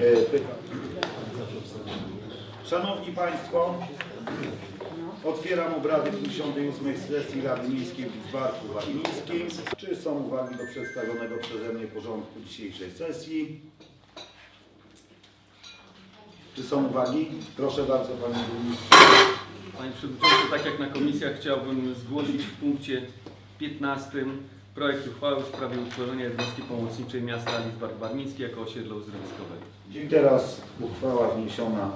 Pytam. Szanowni Państwo, otwieram obrady 58 sesji Rady Miejskiej w Lidzbarku Warmińskim. Czy są uwagi do przedstawionego przeze mnie porządku dzisiejszej sesji? Czy są uwagi? Proszę bardzo Panie Burmistrzu. Panie Przewodniczący, tak jak na komisjach chciałbym zgłosić w punkcie 15 projekt uchwały w sprawie utworzenia jednostki pomocniczej miasta Lidzbark Warmiński jako osiedla uzdrowiskowego. Teraz uchwała wniesiona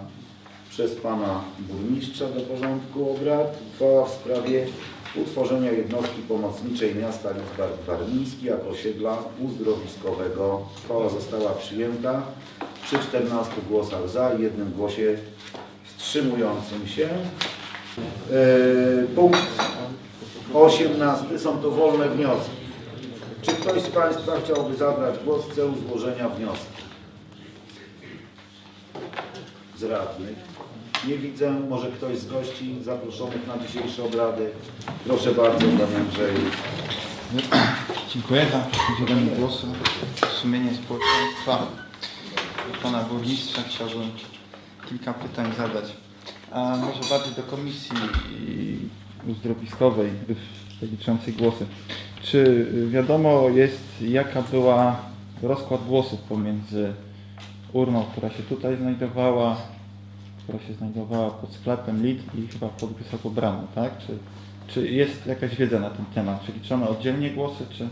przez Pana Burmistrza do porządku obrad. Uchwała w sprawie utworzenia jednostki pomocniczej miasta Lidzbark Warmiński jako osiedla uzdrowiskowego. Uchwała została przyjęta przy 14 głosach za i jednym głosie wstrzymującym się. Yy, Punkt 18 są to wolne wnioski. Czy ktoś z Państwa chciałby zabrać głos w celu złożenia wniosku? Z radnych. Nie widzę, może ktoś z gości zaproszonych na dzisiejsze obrady. Proszę bardzo, Panie Andrzeju. Dziękuję za udzielenie głosu. Sumienie społeczeństwa. Do Pana Burmistrza chciałbym kilka pytań zadać. A może bardziej do Komisji Uzdrowiskowej liczącej głosy. Czy wiadomo jest jaka była rozkład głosów pomiędzy urną, która się tutaj znajdowała, która się znajdowała pod sklepem LID i chyba pod Wysoką Bramą, tak? Czy, czy jest jakaś wiedza na ten temat? Czy liczono oddzielnie głosy, czy,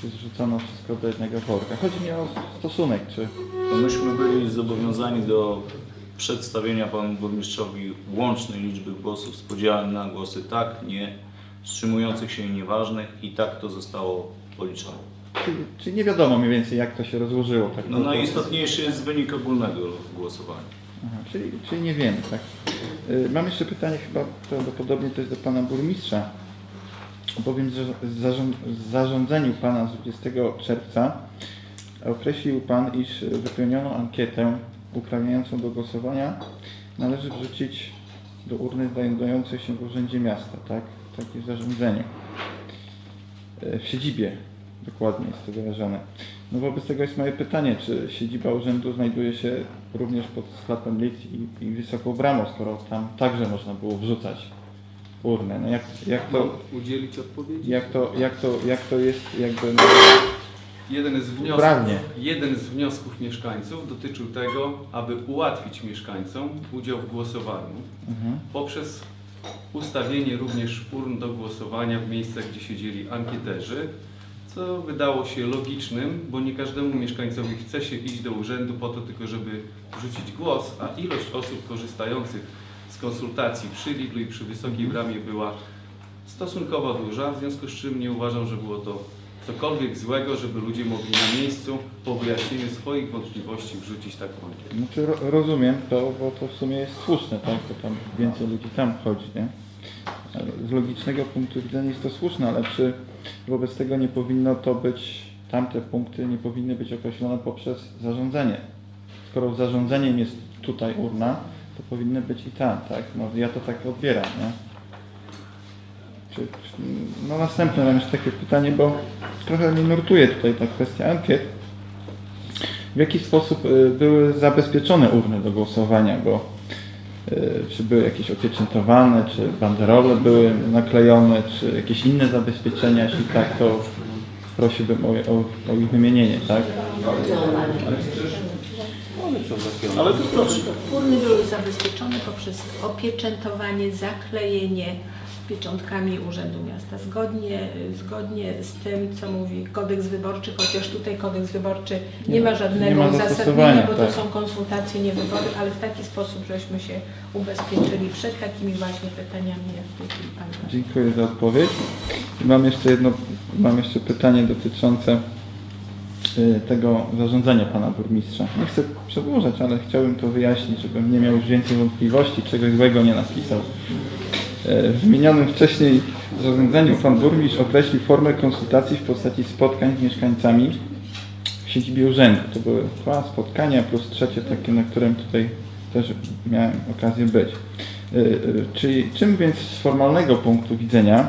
czy zrzucono wszystko do jednego worka? Chodzi mi o stosunek, czy No Myśmy byli zobowiązani do przedstawienia panu burmistrzowi łącznej liczby głosów z podziałem na głosy tak, nie, wstrzymujących się i nieważnych i tak to zostało policzone. Czy, czy nie wiadomo mniej więcej jak to się rozłożyło? Tak No najistotniejszy jest wynik ogólnego głosowania. Aha, czyli, czyli nie wiemy, tak. Y, Mam jeszcze pytanie chyba prawdopodobnie to jest do Pana Burmistrza. Bowiem że w zarząd- w zarządzeniu Pana z 20 czerwca określił Pan, iż wypełnioną ankietę uprawniającą do głosowania należy wrzucić do urny znajdującej się w Urzędzie Miasta, tak? Takie zarządzenie. Y, W siedzibie dokładnie jest to wyrażone. No wobec tego jest moje pytanie, czy siedziba urzędu znajduje się również pod sklepem Lidl i, i Wysoką Bramą, skoro tam także można było wrzucać urnę. No jak, jak, Mam to, udzielić odpowiedzi? jak, to, jak, to, jak to jest jakby no, Jeden z wniosków, Prawnie. jeden z wniosków mieszkańców dotyczył tego, aby ułatwić mieszkańcom udział w głosowaniu mhm. poprzez ustawienie również urn do głosowania w miejscach, gdzie siedzieli ankieterzy, co wydało się logicznym, bo nie każdemu mieszkańcowi chce się iść do urzędu po to tylko, żeby wrzucić głos, a ilość osób korzystających z konsultacji przy Lidlu i przy Wysokiej Bramie była stosunkowo duża, w związku z czym nie uważam, że było to cokolwiek złego, żeby ludzie mogli na miejscu po wyjaśnieniu swoich wątpliwości wrzucić taką ankietę. Znaczy, ro- rozumiem to, bo to w sumie jest słuszne, tak? Bo tam więcej ludzi tam chodzi, nie? Z logicznego punktu widzenia jest to słuszne, ale czy wobec tego nie powinno to być, tamte punkty nie powinny być określone poprzez zarządzenie? Skoro zarządzeniem jest tutaj urna, to powinny być i tam, tak? No ja to tak odbieram, nie? Czy, no następne mam jeszcze takie pytanie, bo trochę mnie nurtuje tutaj ta kwestia ankiet. W jaki sposób y, były zabezpieczone urny do głosowania, bo czy były jakieś opieczętowane, czy banderole były naklejone, czy jakieś inne zabezpieczenia, jeśli tak, to prosiłbym o, o, o ich wymienienie, tak? Ale to proszę. Urny były zabezpieczone poprzez opieczętowanie, zaklejenie pieczątkami Urzędu Miasta. Zgodnie, zgodnie z tym, co mówi kodeks wyborczy, chociaż tutaj kodeks wyborczy nie, Nie ma ma- żadnego nie ma uzasadnienia, bo to tak. są konsultacje, nie wybory, ale w taki sposób żeśmy się ubezpieczyli przed takimi właśnie pytaniami, jak w tej chwili Pan zadał. Dziękuję za odpowiedź. Mam jeszcze jedno, mam jeszcze pytanie dotyczące y, tego zarządzania pana burmistrza. Nie chcę przedłużać, ale chciałbym to wyjaśnić, żebym nie miał już więcej wątpliwości, czegoś złego nie napisał. Y, W wymienionym wcześniej zarządzeniu pan burmistrz określił formę konsultacji w postaci spotkań z mieszkańcami w siedzibie urzędu. To były dwa spotkania plus trzecie takie, na którym tutaj też miałem okazję być. Y, y, Czyli czym więc z formalnego punktu widzenia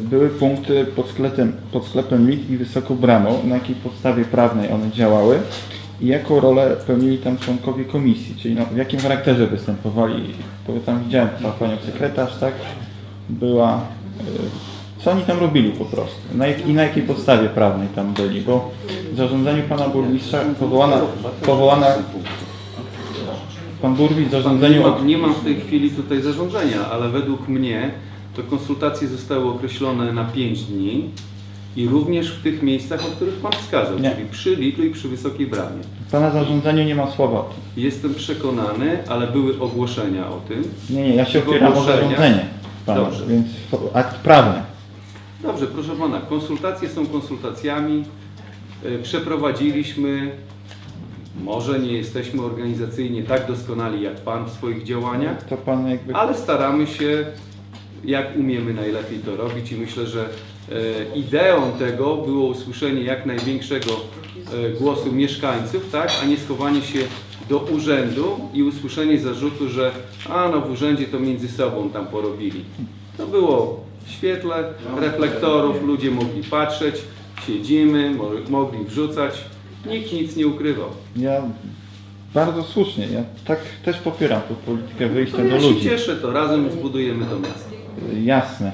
były punkty pod sklepem, pod sklepem LIT i Wysoką Bramą, na jakiej podstawie prawnej one działały i jaką rolę pełnili tam członkowie komisji, czyli no, w jakim charakterze występowali, bo tam widziałem chyba panią sekretarz, tak, była, y, co oni tam robili po prostu? Na jak, i na jakiej podstawie prawnej tam byli, bo w zarządzeniu pana burmistrza powołana, powołana pan burmistrz w Nie, zarządzeniu ma, nie mam w tej chwili tutaj zarządzenia, ale według mnie to konsultacje zostały określone na 5 dni i również w tych miejscach, o których Pan wskazał, Nie. czyli przy Lidlu i przy Wysokiej Bramie. w pana zarządzeniu nie ma słowa o tym. Jestem przekonany, ale były ogłoszenia o tym. Nie, nie, ja się Tego opieram o ogłoszenia? zarządzenie pana, Dobrze. więc to akt prawny. Dobrze, proszę Pana, konsultacje są konsultacjami. E, Przeprowadziliśmy, może nie jesteśmy organizacyjnie tak doskonali jak Pan w swoich działaniach, To pan jakby ale staramy się jak umiemy najlepiej to robić i myślę, że ideą tego było usłyszenie jak największego e, głosu mieszkańców, tak, a nie schowanie się do urzędu i usłyszenie zarzutu, że a no w urzędzie to między sobą tam porobili. To było w świetle reflektorów, ludzie mogli patrzeć, siedzimy, mo- mogli wrzucać, nikt nic nie ukrywał. ja bardzo słusznie, ja tak też popieram tą politykę wyjścia To do ja się ludzi. cieszę, to razem zbudujemy to miasto. Jasne.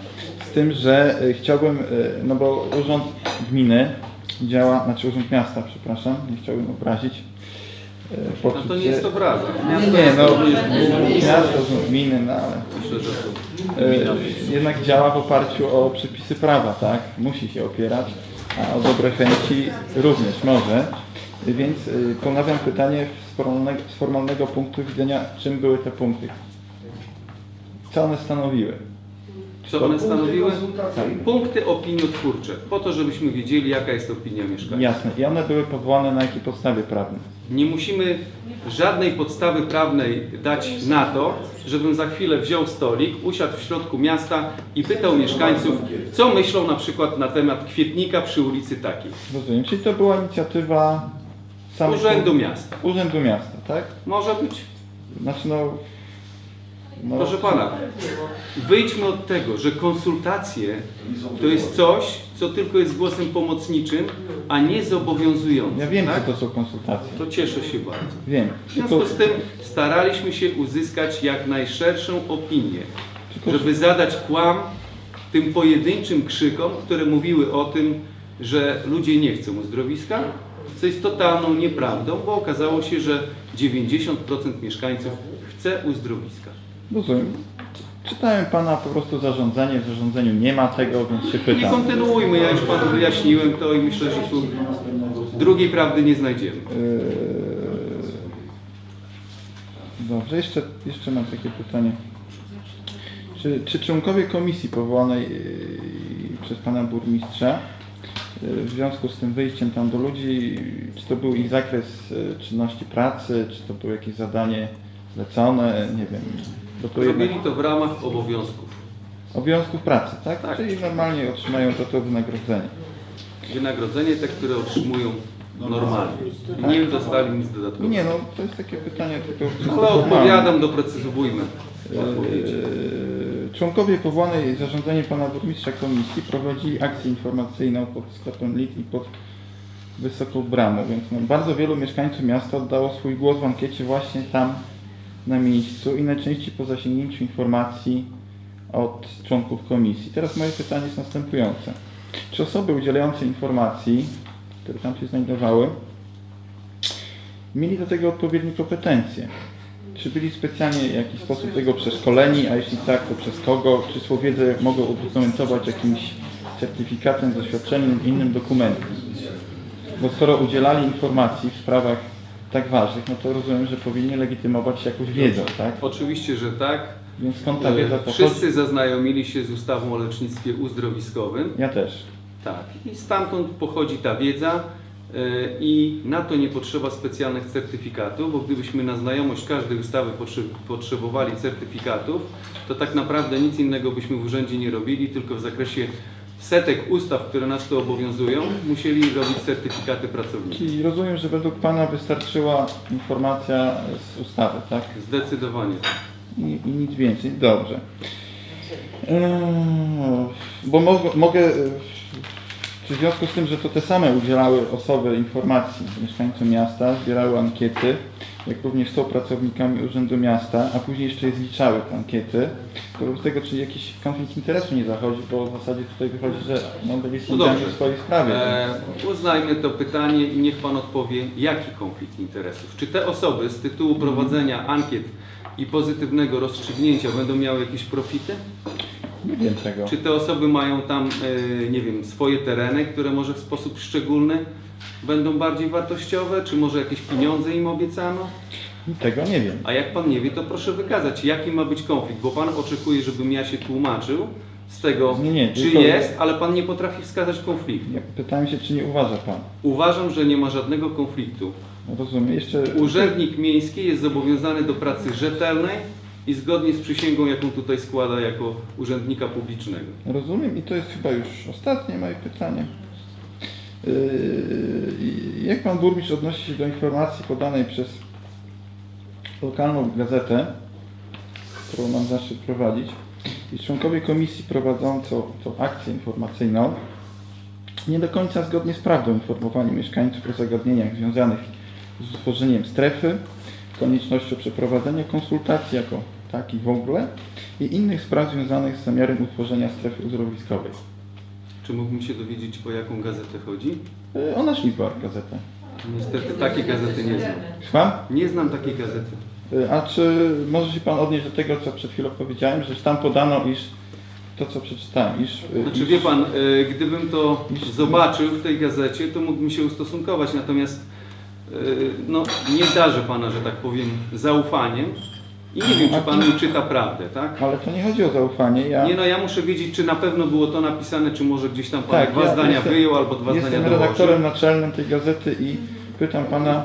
Z tym, że y, chciałbym, y, no bo urząd gminy działa, znaczy urząd miasta, przepraszam, nie chciałbym obrazić. y, No poczuć, to nie jest obraza. Nie, Miasto nie, no miasto, urząd gminy, no ale jednak działa w oparciu o przepisy prawa, tak? Musi się opierać, a o dobre chęci również może. Więc ponawiam pytanie z formalnego, z formalnego punktu widzenia, czym były te punkty? Co one stanowiły? Co one stanowiły? Punkty opiniotwórcze, po to, żebyśmy wiedzieli, jaka jest opinia mieszkańców. Jasne. I one były powołane na jakiej podstawie prawnej? Nie musimy żadnej podstawy prawnej dać na to, żebym za chwilę wziął stolik, usiadł w środku miasta i pytał mieszkańców, co myślą na przykład na temat kwietnika przy ulicy takiej. Rozumiem. Czyli to była inicjatywa samych Urzędu Miasta. Urzędu Miasta, tak? Może być. Znaczy no... Proszę Pana, wyjdźmy od tego, że konsultacje to jest coś, co tylko jest głosem pomocniczym, a nie zobowiązującym. Ja wiem, tak? co to są konsultacje. To cieszę się bardzo. Wiem. W związku z tym staraliśmy się uzyskać jak najszerszą opinię, żeby zadać kłam tym pojedynczym krzykom, które mówiły o tym, że ludzie nie chcą uzdrowiska, co jest totalną nieprawdą, bo okazało się, że 90% mieszkańców chce uzdrowiska. Rozumiem. Czytałem Pana po prostu zarządzenie. W zarządzeniu nie ma tego, więc się Nie pytam. kontynuujmy, ja już Panu wyjaśniłem to i myślę, że tu drugiej prawdy nie znajdziemy. Yy, Dobrze, jeszcze, jeszcze mam takie pytanie. Czy, czy członkowie komisji powołanej yy, przez pana burmistrza yy, w związku z tym wyjściem tam do ludzi, czy to był ich zakres yy, czynności pracy, czy to było jakieś zadanie zlecone, nie wiem. Bo to jednak Robili to w ramach obowiązków. obowiązków pracy, tak? Tak. Czyli normalnie otrzymają za to wynagrodzenie. Wynagrodzenie te, które otrzymują normalnie. Nie dostali nic dodatkowego. Nie no, to jest takie pytanie tylko... Ale odpowiadam, doprecyzowujmy. Eee, Członkowie powołanej zarządzeniem pana burmistrza komisji prowadzili akcję informacyjną pod sklepem LIT i pod Wysoką Bramą, więc no, bardzo wielu mieszkańców miasta oddało swój głos w ankiecie właśnie tam na miejscu i najczęściej po zasięgnięciu informacji od członków komisji. Teraz moje pytanie jest następujące. Czy osoby udzielające informacji, które tam się znajdowały, mieli do tego odpowiednie kompetencje? Czy byli specjalnie w jakiś sposób tego przeszkoleni, a jeśli tak, to przez kogo? Czy swą wiedzę mogą udokumentować jakimś certyfikatem, zaświadczeniem lub innym dokumentem? Bo skoro udzielali informacji w sprawach tak ważnych, no to rozumiem, że powinni legitymować się jakąś wiedzą, tak? Oczywiście, że tak. Więc skąd ta wiedza pochodzi? Wszyscy zaznajomili się z ustawą o lecznictwie uzdrowiskowym. Ja też. Tak. I stamtąd pochodzi ta wiedza yy, i na to nie potrzeba specjalnych certyfikatów, bo gdybyśmy na znajomość każdej ustawy potrze- potrzebowali certyfikatów, to tak naprawdę nic innego byśmy w urzędzie nie robili, tylko w zakresie setek ustaw, które nas tu obowiązują, musieli robić certyfikaty pracowników. Czyli rozumiem, że według Pana wystarczyła informacja z ustawy, tak? Zdecydowanie. tak. I, i nic więcej. Dobrze. Eee, Bo mogę, mogę, e, czy w związku z tym, że to te same udzielały osoby informacji mieszkańcom miasta, zbierały ankiety, jak również są pracownikami Urzędu Miasta, a później jeszcze je zliczały te ankiety, to wobec tego, czy jakiś konflikt interesu nie zachodzi, bo w zasadzie tutaj wychodzi, że no, byli No sędziami dobrze. w swojej sprawie. E, uznajmy to pytanie i niech Pan odpowie, jaki konflikt interesów? Czy te osoby z tytułu prowadzenia ankiet i pozytywnego rozstrzygnięcia będą miały jakieś profity? Nie wiem tego. Czy te osoby mają tam, e, nie wiem, swoje tereny, które może w sposób szczególny będą bardziej wartościowe? Czy może jakieś pieniądze im obiecano? Tego nie wiem. A jak Pan nie wie, to proszę wykazać, jaki ma być konflikt, bo Pan oczekuje, żebym ja się tłumaczył z tego, Nie, nie, czy tylko- jest, ale Pan nie potrafi wskazać konfliktu. Ja pytałem się, czy nie uważa Pan. Uważam, że nie ma żadnego konfliktu. Rozumiem. Jeszcze Urzędnik miejski jest zobowiązany do pracy rzetelnej i zgodnie z przysięgą, jaką tutaj składa jako urzędnika publicznego. Rozumiem i to jest chyba już ostatnie moje pytanie. Yy, Jak Pan Burmistrz odnosi się do informacji podanej przez lokalną gazetę, którą mam zaszczyt prowadzić, i członkowie komisji prowadzącą tą akcję informacyjną nie do końca zgodnie z prawdą informowali mieszkańców o zagadnieniach związanych z utworzeniem strefy, koniecznością przeprowadzenia konsultacji jako takich w ogóle i innych spraw związanych z zamiarem utworzenia strefy uzdrowiskowej. Czy mógłbym się dowiedzieć, o jaką gazetę chodzi? Yy, O nasz Libar gazetę. Niestety takiej gazety nie znam. Słucham? Nie znam takiej gazety. Yy, A czy może się Pan odnieść do tego, co przed chwilą powiedziałem, że tam podano, iż to, co przeczytałem, iż... yy, Znaczy iż- wie Pan, y, gdybym to zobaczył w tej gazecie, to mógłbym się ustosunkować, natomiast y, no, nie darzę Pana, że tak powiem, zaufaniem i nie wiem, czy Pan mi czyta prawdę, tak? Ale to nie chodzi o zaufanie. Ja... Nie no, ja muszę wiedzieć, czy na pewno było to napisane, czy może gdzieś tam Pan Tak, dwa ja zdania jestem- wyjął albo dwa Jestem zdania dołożył. redaktorem naczelnym tej gazety i pytam Pana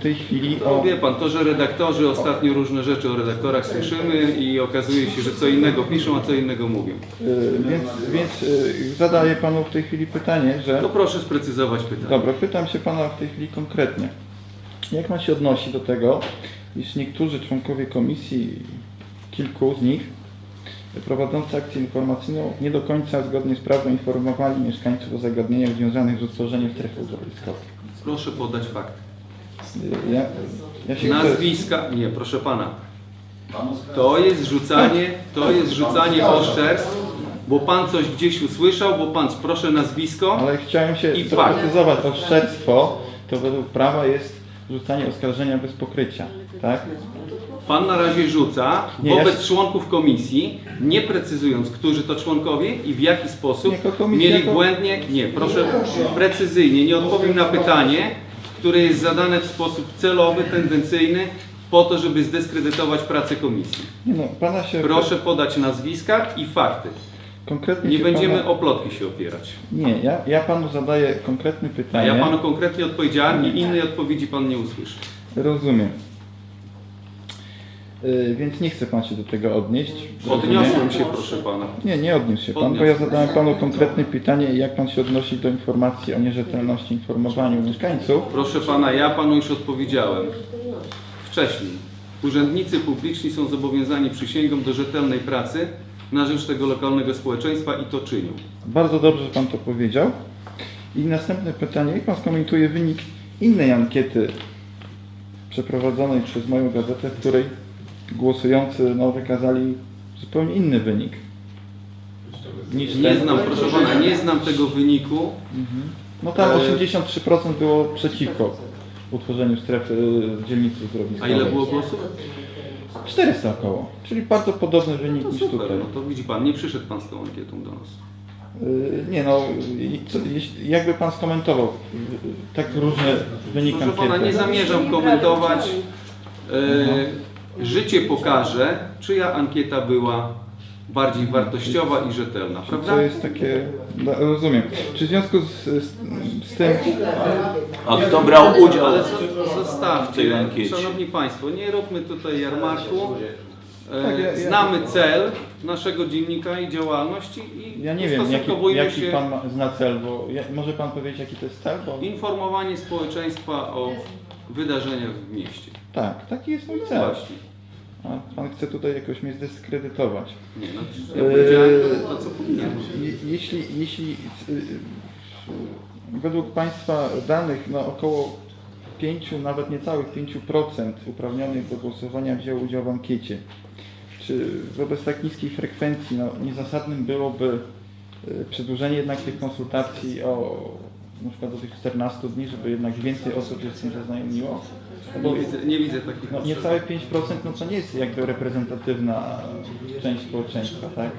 w tej chwili No o... wie Pan, to, że redaktorzy ostatnio różne rzeczy o redaktorach słyszymy i okazuje się, że co innego piszą, a co innego mówią. Yy, Więc, więc yy, zadaję Panu w tej chwili pytanie, że... To proszę sprecyzować pytanie. Dobra, pytam się Pana w tej chwili konkretnie. Jak Pan się odnosi do tego, iż niektórzy członkowie komisji, kilku z nich, prowadzący akcję informacyjną, nie do końca zgodnie z prawem informowali mieszkańców o zagadnieniach związanych z utworzeniem strefy uzdrowiskowej? Proszę podać fakty. Ja, ja się. Nazwiska, nie, proszę pana. To jest rzucanie, to jest rzucanie oszczerstw, bo pan coś gdzieś usłyszał, bo pan, proszę nazwisko. Ale chciałem się I fakt. doprecyzować, oszczerstwo to według prawa jest rzucanie oskarżenia bez pokrycia, tak? Pan na razie rzuca Nie, wobec ja- członków komisji, nie precyzując, którzy to członkowie i w jaki sposób Nie, komisja mieli to- błędnie. Nie, proszę precyzyjnie, nie odpowiem na pytanie, które jest zadane w sposób celowy, tendencyjny, po to, żeby zdyskredytować pracę komisji. Nie no, Pana się... Proszę podać nazwiska i fakty. Konkretnie Nie się będziemy pana... o plotki się opierać. Nie, ja, ja Panu zadaję konkretne A pytanie. ja panu konkretnie odpowiedziałem i innej odpowiedzi pan nie usłyszy. Rozumiem. Yy, więc nie chce Pan się do tego odnieść. Rozumiem. Odniosłem się, proszę pana. Nie, nie odniósł się Pan, bo ja zadałem Panu konkretne pytanie, jak Pan się odnosi do informacji o nierzetelności informowaniu mieszkańców. Proszę pana, ja panu już odpowiedziałem wcześniej. Urzędnicy publiczni są zobowiązani przysięgą do rzetelnej pracy na rzecz tego lokalnego społeczeństwa i to czynią. Bardzo dobrze, że Pan to powiedział. I następne pytanie, jak Pan skomentuje wynik innej ankiety przeprowadzonej przez moją gazetę, w której głosujący no, wykazali zupełnie inny wynik niż Nie ten. znam, proszę pana, nie znam tego wyniku. No tam E, 83% było przeciwko utworzeniu strefy y, dzielnicy A ile było głosów? 400 około, czyli bardzo podobny wynik No niż super, tutaj. no to widzi pan, nie przyszedł pan z tą ankietą do nas. Y, Nie no, i co, jeśli- jakby Pan skomentował y, tak różne wyniki Proszę pana, nie ankiety? zamierzam komentować. E, życie pokaże, czyja ankieta była bardziej wartościowa i rzetelna, prawda? To jest takie, no, rozumiem. Czy w związku z, z, z tym, A kto brał udział? Ale zo- zostawcie, w tej ankiecie. Szanowni Państwo, nie róbmy tutaj jarmarku. E, Tak, ja- ja- Znamy cel naszego dziennika i działalności i ja nie wiem, jaki, ustosunkowujmy jaki się Pan ma, zna cel, bo ja, może Pan powiedzieć jaki to jest cel? Bo, informowanie społeczeństwa o wydarzeniach w mieście. tak, taki jest mój No cel. właśnie. A pan chce tutaj jakoś mnie zdyskredytować. Nie, no ja powiedziałem to, to co powinienem. Je- Jeśli, jeśli y, według Państwa danych no około 5, nawet niecałych 5% uprawnionych do głosowania wzięło udział w ankiecie. Czy wobec tak niskiej frekwencji no, niezasadnym byłoby y, przedłużenie jednak tych konsultacji o na przykład do tych 14 dni, żeby jednak więcej osób się z tym zaznajomiło? Nie bo widzę, nie widzę takich no, niecałe 5% no to nie jest jakby reprezentatywna część społeczeństwa, tak?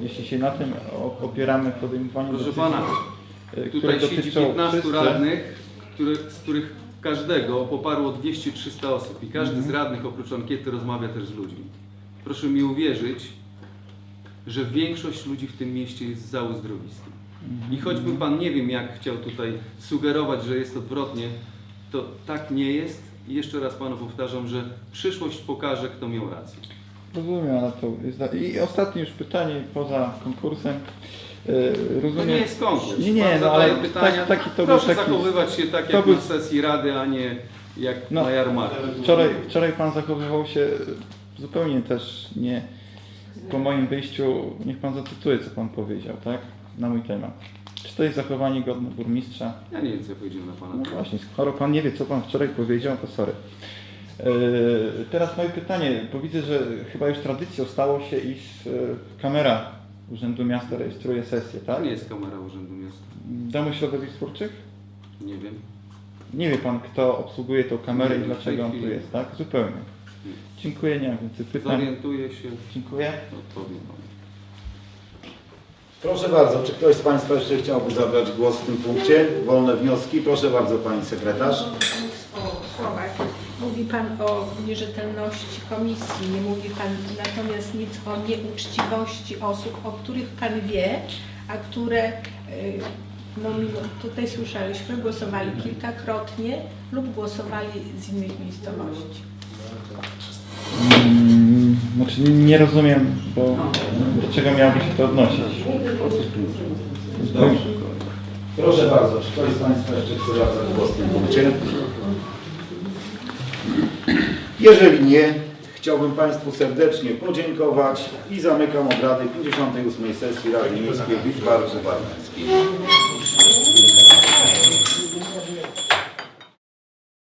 Jeśli się na tym opieramy w podejmowaniu Proszę decyzji, pana, y, Tutaj siedzi dotyczą 15 wszyscy, radnych, który, z których każdego poparło 200-300 osób i każdy Mhm. z radnych oprócz ankiety rozmawia też z ludźmi. Proszę mi uwierzyć, że większość ludzi w tym mieście jest za uzdrowiskiem. I choćby Pan nie wiem jak chciał tutaj sugerować, że jest odwrotnie, to tak nie jest. I jeszcze raz Panu powtarzam, że przyszłość pokaże, kto miał rację. Rozumiem, ale to jest... I ostatnie już pytanie poza konkursem. To Rozumiem... nie jest konkurs. Nie, nie, no ale pytania. taki, taki to był Proszę taki... zachowywać się tak to jak był- na sesji rady, a nie jak No, na jarmarku. Wczoraj, wczoraj Pan zachowywał się zupełnie też nie po moim wyjściu. Niech Pan zacytuje, co Pan powiedział, tak? Na mój temat. Czy to jest zachowanie godne burmistrza? Ja nie wiem, co ja powiedziałem na Pana No właśnie, skoro Pan nie wie, co Pan wczoraj powiedział, to sorry. Yy, Teraz moje pytanie, bo widzę, że chyba już tradycją stało się, iż yy, kamera Urzędu Miasta rejestruje sesję, To tak? nie jest kamera Urzędu Miasta. Domu Środowisk Twórczych? Nie wiem. Nie wie Pan, kto obsługuje tą kamerę Nie i wiem, w tej dlaczego on tu chwili. jest, tak? Zupełnie. Dziękuję, nie mam więcej pytań. Zorientuję się, Dziękuję. odpowiem Panu. Proszę bardzo, czy ktoś z Państwa jeszcze chciałby zabrać głos w tym punkcie? Wolne wnioski? Proszę bardzo Pani Sekretarz. słowach. Mówi Pan o nierzetelności komisji, nie mówi Pan natomiast nic o nieuczciwości osób, o których Pan wie, a które, y, no mimo, tutaj słyszeliśmy, głosowali kilkakrotnie lub głosowali z innych miejscowości. Znaczy nie rozumiem, bo do czego miałoby się to odnosić. Dobrze. Proszę bardzo, czy ktoś z Państwa jeszcze chce zabrać głos w tym punkcie? Jeżeli nie, chciałbym Państwu serdecznie podziękować i zamykam obrady 58 sesji Rady Miejskiej w Lidzbarku Warmińskiej.